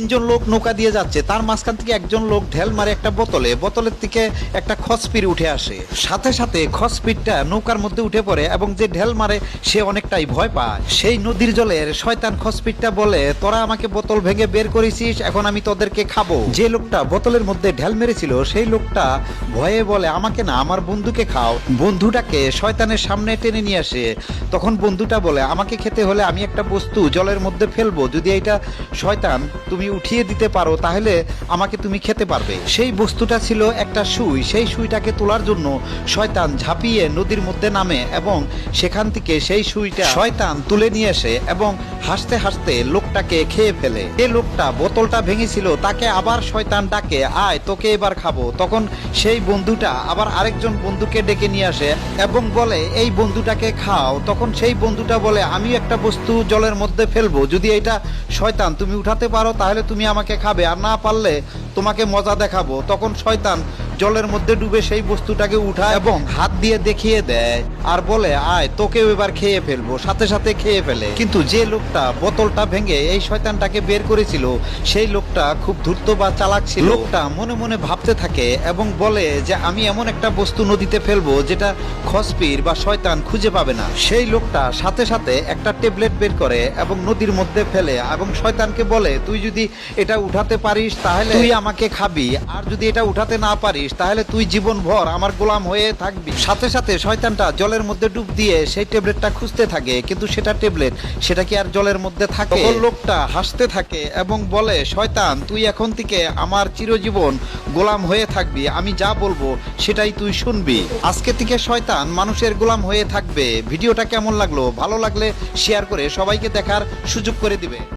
তিনজন লোক নৌকা দিয়ে যাচ্ছে। তার মাঝখান থেকে একজন লোক ঢেল মারে একটা বোতলে। বোতলের থেকে একটা খসপির উঠে আসে। সাথে সাথে খসপিরটা নৌকার মধ্যে উঠে পড়ে এবং যে ঢেল মারে, সে অনেকটাই ভয় পায়। সেই নদীর জলের শয়তান খসপিরটা বলে, তোরা আমাকে বোতল ভেঙে বের করেছিস, এখন আমি তোদেরকে খাব। যে লোকটা বোতলের মধ্যে ঢেল মেরেছিল, সেই লোকটা ভয়ে বলে, আমাকে না, আমার বন্ধুকে খাও। বন্ধুটাকে শয়তানের সামনে টেনে নিয়ে আসে। তখন বন্ধুটা বলে, আমাকে খেতে হলে আমি একটা বস্তু জলের মধ্যে ফেলব। যদি এইটা শয়তান, তুমি উঠিয়ে দিতে পারো, তাহলে আমাকে তুমি খেতে পারবে। সেই বস্তুটা ছিল একটা সুই। সেই সুইটাকে তোলার জন্য শয়তান ঝাঁপিয়ে নদীর মধ্যে নামে এবং সেখান থেকে সেই সুইটা শয়তান তুলে নিয়ে আসে এবং হাসতে হাসতে লোকটাকে খেয়ে ফেলে। যে লোকটা বোতলটা ভেঙেছিল, তাকে আবার শয়তান ডাকে, আয়, তোকে এবার খাব। তখন সেই বন্ধুটা আবার আরেকজন বন্ধুকে ডেকে নিয়ে আসে এবং বলে, এই বন্ধুটাকে খাও। তখন সেই বন্ধুটা বলে আমি একটা বস্তু জলের মধ্যে ফেলব। যদি এটা শয়তান তুমি উঠাতে পারো, তাহলে তুমি আমাকে খাবে আর না পারলে তোমাকে মজা দেখাবো। তখন শয়তান জলের মধ্যে ডুবে সেই বস্তুটাকে উঠায় এবং হাত দিয়ে দেখিয়ে দেয় আর বলে আয় তোকেও এবার খেয়ে ফেলব সাথে সাথে খেয়ে ফেলে। কিন্তু যে লোকটা বোতলটা ভেঙে এই শয়তানটাকে বের করেছিল সেই লোকটা খুব ধূর্ত বা চালাক ছিল। লোকটা মনে মনে ভাবতে থাকে এবং বলে যে আমি এমন একটা বস্তু নদীতে ফেলব যেটা খসপির বা শয়তান খুঁজে পাবে না। সেই লোকটা সাথে সাথে একটা ট্যাবলেট বের করে এবং নদীর মধ্যে ফেলে এবং শয়তানকে বলে তুই যদি এটা উঠাতে পারিস তাহলে তুই আমাকে খাবি আর যদি এটা উঠাতে না পারিস তাহলে তুই জীবনভর আমার গোলাম হয়ে থাকবি। সাথে সাথে শয়তানটা জলের মধ্যে ডুব দিয়ে সেই ট্যাবলেটটা খুঁজতে থাকে, কিন্তু সেটা ট্যাবলেট, সেটা কি আর জলের মধ্যে থাকে? লোকটা হাসতে থাকে এবং বলে, শয়তান, তুই এখন থেকে আমার চিরজীবন গোলাম হয়ে থাকবি, আমি যা বলব সেটাই তুই শুনবি। আজকে থেকে শয়তান মানুষের গোলাম হয়ে থাকবে। ভিডিওটা কেমন লাগল? ভালো লাগলে শেয়ার করে সবাইকে দেখার সুযোগ করে দিবে।